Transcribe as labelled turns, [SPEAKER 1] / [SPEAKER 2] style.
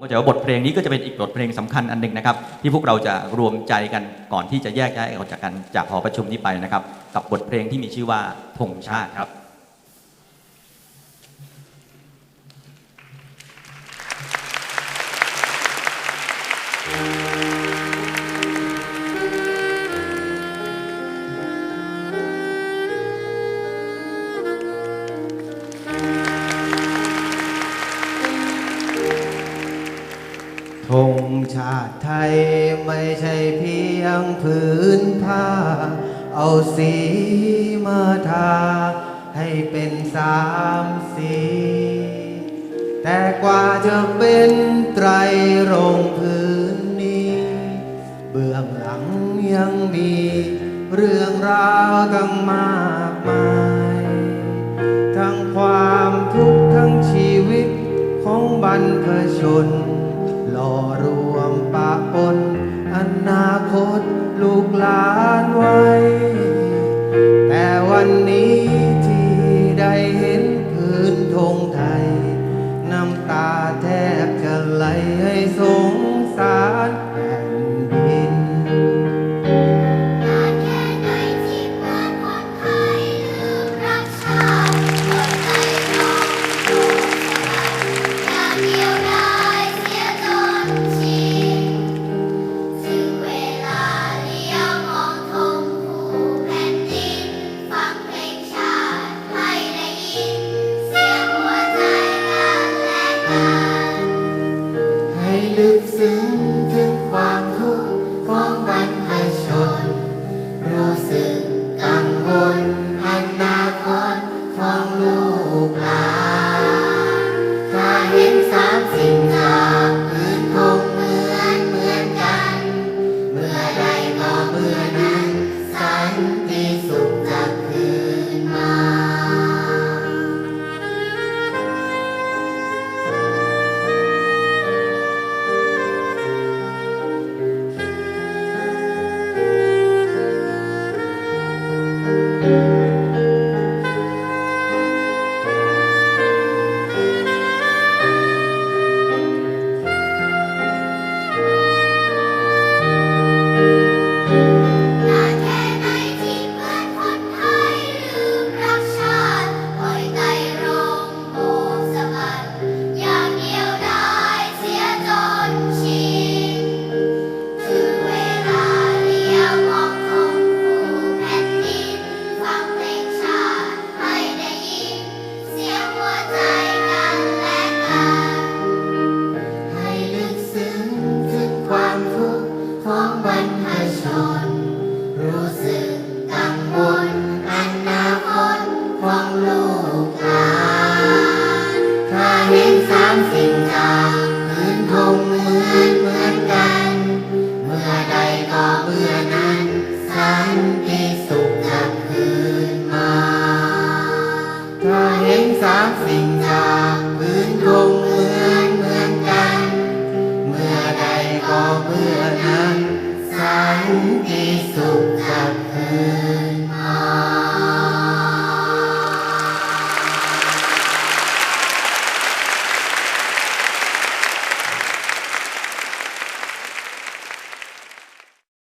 [SPEAKER 1] ก็จะว่าบทเพลงนี้ก็จะเป็นอีกบทเพลงสำคัญอันหนึ่งนะครับ ที่พวกเราจะรวมใจกันก่อนที่จะแยกย้ายออกจากกันจากหอประชุมนี้ไปนะครับ กับบทเพลงที่มีชื่อว่าธงชาติครับ
[SPEAKER 2] ธงชาติไทยไม่ใช่เพียงพื้นผ้า เอาสีมาทา ให้เป็นสามสี แต่กว่าจะเป็นไตรรงค์พื้นนี้ เบื้องหลังยังมีเรื่องราวตั้งมากมาย ทั้งความทุกข์ทั้งชีวิตของบรรพชน ปนอนาคตลูกหลานไว้ แต่วันนี้ สุขเธอ